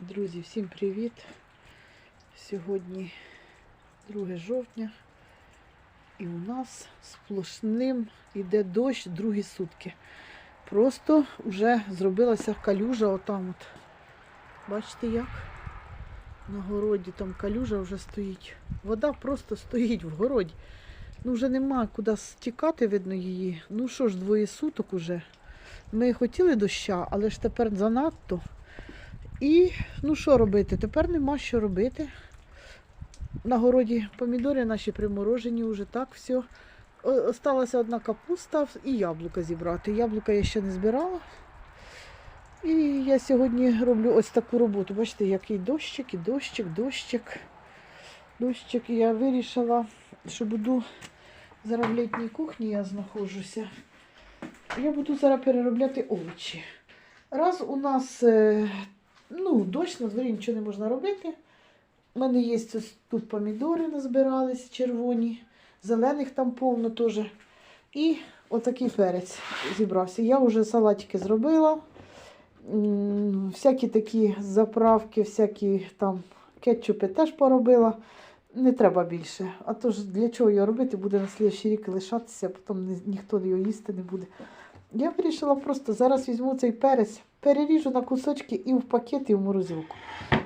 Друзі, всім привіт! Сьогодні 2 жовтня і у нас сплошним іде дощ другі сутки. Просто вже зробилася калюжа отам от. Бачите як? На городі там калюжа вже стоїть. Вода просто стоїть в городі. Ну вже нема куди стікати, видно її. Ну що ж, двоє суток уже. Ми хотіли доща, але ж тепер занадто. І ну що робити? Тепер нема що робити. На городі помідори наші приморожені, вже так все. Осталася одна капуста і яблука зібрати. Яблука я ще не збирала. І я сьогодні роблю ось таку роботу. Бачите, який дощик, і дощик, дощик. Дощик. Я вирішила, що буду зараз в літній кухні я знаходжуся. Я буду зараз переробляти овочі. Раз у нас е, ну, дощ на дворі нічого не можна робити. У мене є тут помідори назбирались червоні, зелених там повно теж. І отакий перець зібрався. Я вже салатики зробила. Всякі такі заправки, всякі там кетчупи теж поробила. Не треба більше. А то ж для чого його робити, буде на слідчий рік лишатися, потім ні- ніхто його їсти не буде. Я вирішила просто зараз візьму цей перець, переріжу на кусочки і в пакет, і в морозилку.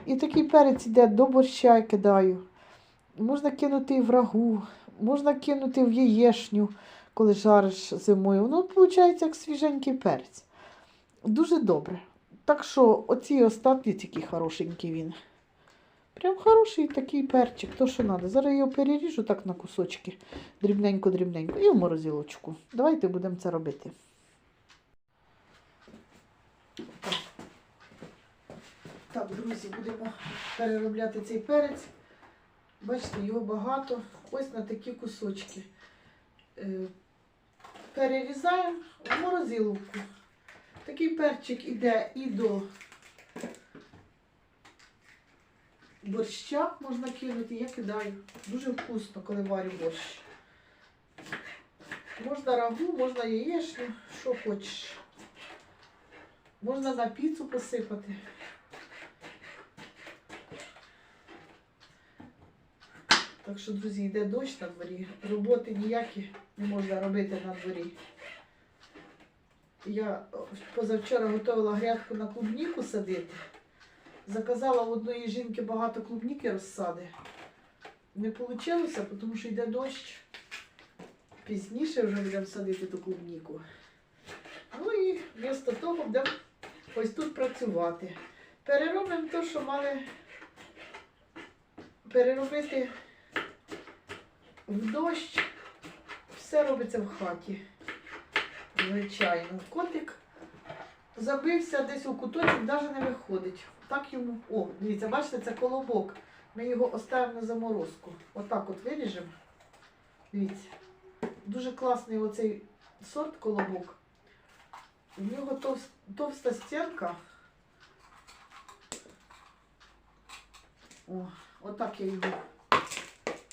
І такий перець йде до борща я кидаю. Можна кинути в рагу, можна кинути в яєшню, коли жариш зимою. Воно виходить як свіженький перець. Дуже добре. Так що оці остатки такі хорошенькі він. Прям хороший такий перчик, то що треба. Зараз його переріжу так на кусочки, дрібненько-дрібненько, і в морозилочку. Давайте будемо це робити. Так, друзі, будемо переробляти цей перець. Бачите, його багато. Ось на такі кусочки. Е, Перерізаємо в морозиловку. Такий перчик іде і до борща можна кинути, я кидаю. Дуже вкусно, коли варю борщ. Можна рагу, можна яєчню, що хочеш. Можна на піцу посипати. Так що, друзі, йде дощ на дворі. Роботи ніякі не можна робити на дворі. Я позавчора готувала грядку на клубніку садити. Заказала в одної жінки багато клубніки розсади. Не вийшло, тому що йде дощ. Пізніше вже будемо садити ту клубніку. Ну і вмісто того будемо ось тут працювати. Переробимо те, що мали переробити в дощ. Все робиться в хаті. Звичайно. Котик забився десь у куточок, навіть не виходить. Так йому. О, дивіться, бачите, це колобок. Ми його оставимо на заморозку. Отак от виріжемо. Дивіться. Дуже класний оцей сорт колобок. У нього товс- товста стінка. О, отак я йду.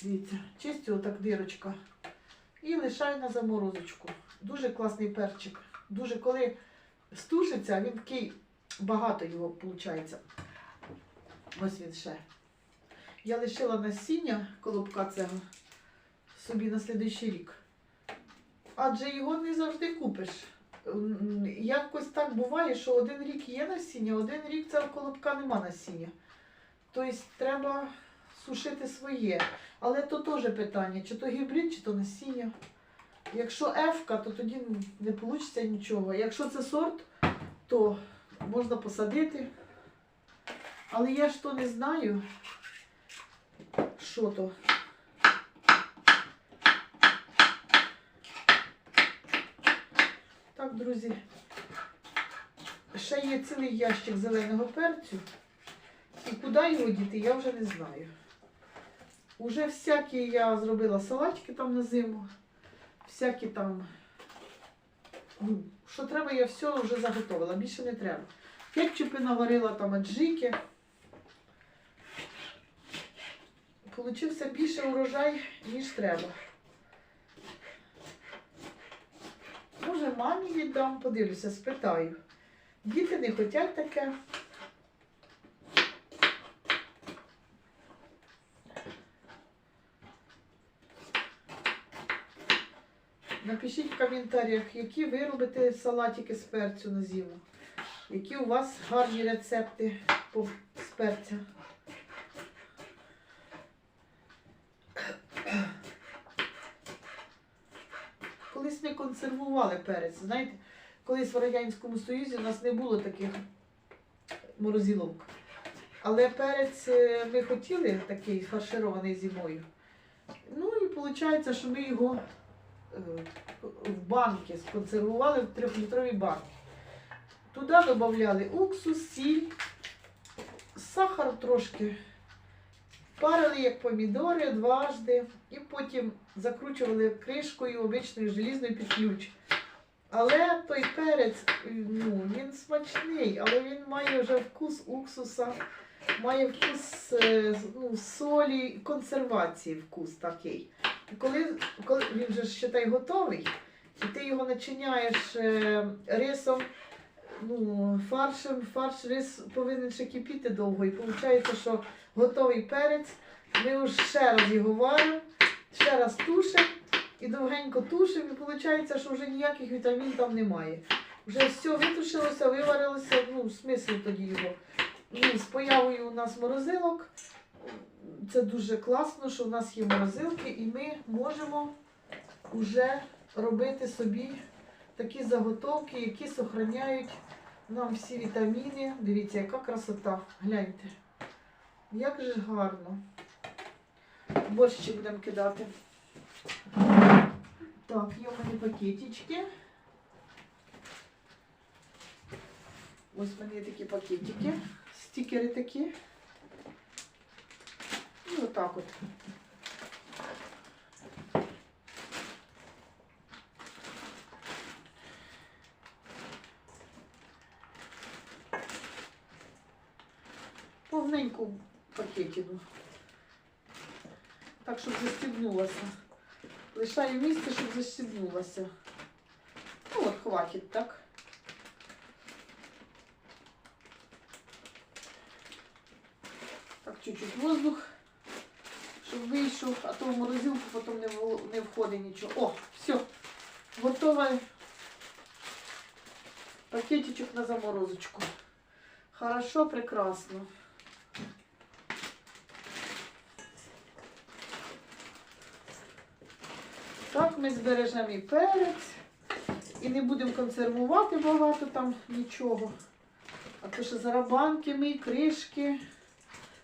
Дивіться, чистю отак дирочка. І лишаю на заморозочку. Дуже класний перчик. Дуже коли стушиться, він такий багато його виходить. Ось він ще. Я лишила насіння колобка цього собі на слідуючий рік. Адже його не завжди купиш. Якось так буває, що один рік є насіння, один рік цього колобка нема насіння. Тобто треба сушити своє. Але то теж питання, чи то гібрид, чи то насіння. Якщо ефка, то тоді не вийде нічого. Якщо це сорт, то можна посадити. Але я ж то не знаю, що то. Так, друзі. Ще є цілий ящик зеленого перцю. І куди його діти, я вже не знаю. Уже всякі я зробила салатики там на зиму. Всякі там. ну, Що треба, я все вже заготовила. Більше не треба. Кетчупи наварила там аджики. Получився більше урожай, ніж треба. Може, мамі віддам, подивлюся, спитаю. Діти не хочуть таке. Напишіть в коментарях, які ви робите салатики з перцю на зиму. Які у вас гарні рецепти з перця. Колись ми консервували перець. Знаєте, колись в Радянському Союзі у нас не було таких морозиловок. Але перець е, ми хотіли такий фарширований зимою. Ну і виходить, що ми його в банки сконсервували в трьохлітрові банки. Туди додавали уксус, сіль, сахар трошки. Парили як помідори дважди і потім закручували кришкою обичною желізною під ключ. Але той перець, ну, він смачний, але він має вже вкус уксуса, має вкус е, ну, солі, консервації вкус такий. І коли, коли він вже считай готовий, і ти його начиняєш е, рисом, ну, фаршем, фарш рис повинен ще кипіти довго. І виходить, що готовий перець, ми вже ще раз його варимо, ще раз тушимо і довгенько тушимо, і виходить, що вже ніяких вітамін там немає. Вже все витушилося, виварилося, ну, смисл тоді його. Ну, з появою у нас морозилок. Це дуже класно, що у нас є морозилки, і ми можемо вже робити собі такі заготовки, які зберігають нам всі вітаміни. Дивіться, яка красота. Гляньте. Як же гарно. Борщ ще будемо кидати. Так, є в мене пакетички. Ось в мене є такі пакетики, стікери такі. Отак от. Повненьку пакетину. Так, щоб застібнулася. Лишаю місце, щоб застібнулася. Ну от, хватить, так? Так, чуть-чуть воздух, вийшов, а то в морозилку потім не, не входить нічого. О, все, готовий пакетичок на заморозочку. Хорошо, прекрасно. Так ми збережемо і перець. І не будемо консервувати багато там нічого. А то що зараз банки ми, кришки.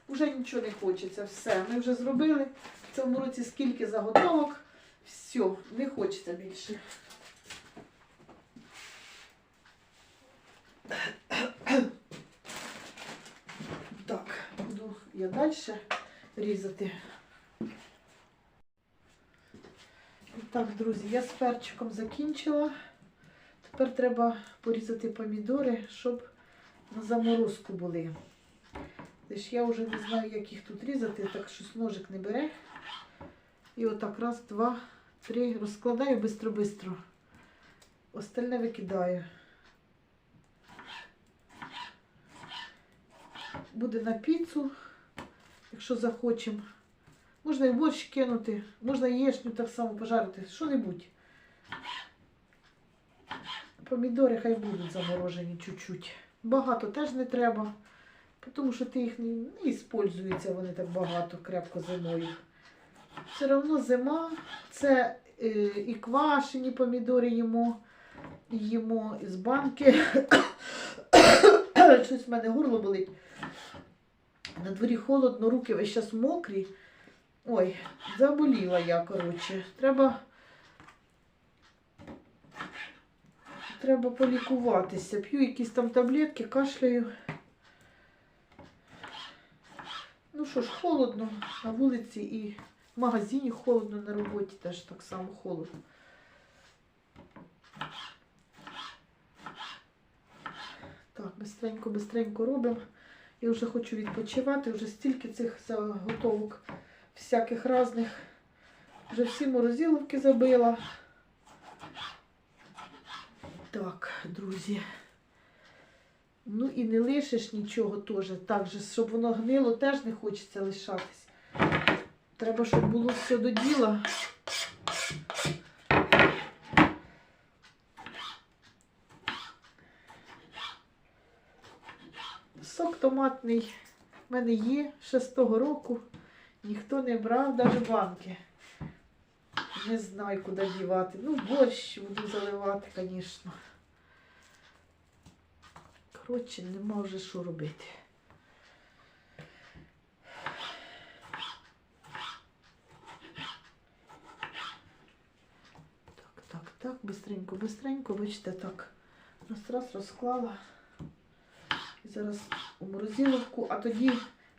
Уже нічого не хочеться. Все. Ми вже зробили в цьому році скільки заготовок. Все, не хочеться більше. Так, буду я далі різати. Так, друзі, я з перчиком закінчила. Тепер треба порізати помідори, щоб на заморозку були. Тож я вже не знаю, як їх тут різати, так щось ножик не бере. І отак раз, два, три. Розкладаю бистро-бистро. Остальне викидаю. Буде на піцу, якщо захочемо. Можна і борщ кинути, можна яєчню так само пожарити, що-небудь. Помідори хай будуть заморожені чуть-чуть. Багато теж не треба, тому що ти їх не, не вони так багато, крепко зимою. Все одно зима, це е, і квашені помідори їмо, їмо із банки. Щось в мене горло болить. На дворі холодно, руки весь час мокрі. Ой, заболіла я, коротше. Треба. Треба полікуватися. П'ю якісь там таблетки, кашляю. Ну що ж, холодно на вулиці і в магазині холодно, на роботі теж так само холодно. Так, бистренько, бистренько робимо. Я вже хочу відпочивати, вже стільки цих заготовок всяких різних. Вже всі морозиловки забила. Так, друзі. Ну і не лишиш нічого теж. Так же, щоб воно гнило, теж не хочеться лишатись. Треба, щоб було все до діла. Сок томатний в мене є ще з року. Ніхто не брав навіть банки. Не знаю, куди дівати. Ну, борщ буду заливати, звісно. Коротше, нема вже що робити. Так, так, так, бистренько, бистренько, бачите, так. Раз, раз розклала. І зараз у морозиловку, а тоді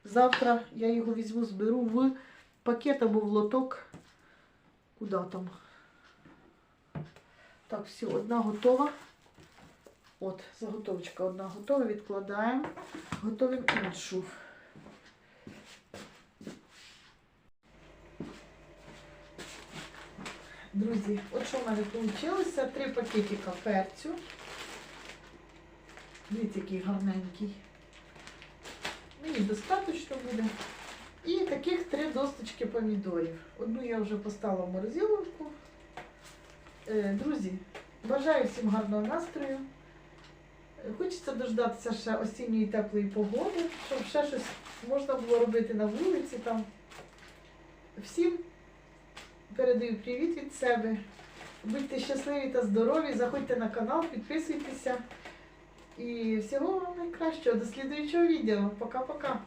завтра я його візьму, зберу в пакет або в лоток. Куди там? Так, все, одна готова. От, заготовочка одна готова, відкладаємо, готовимо іншу. Друзі, от що в мене вийшло? Три пакетика перцю. Дивіться, який гарненький. Мені достатньо буде. І таких три досточки помідорів. Одну я вже поставила в морозиловку. Е, Друзі, бажаю всім гарного настрою. Хочеться дождатися ще осінньої теплої погоди, щоб ще щось можна було робити на вулиці там. Всім передаю привіт від себе. Будьте щасливі та здорові, заходьте на канал, підписуйтеся. І всього вам найкращого. До слідуючого відео. Пока-пока.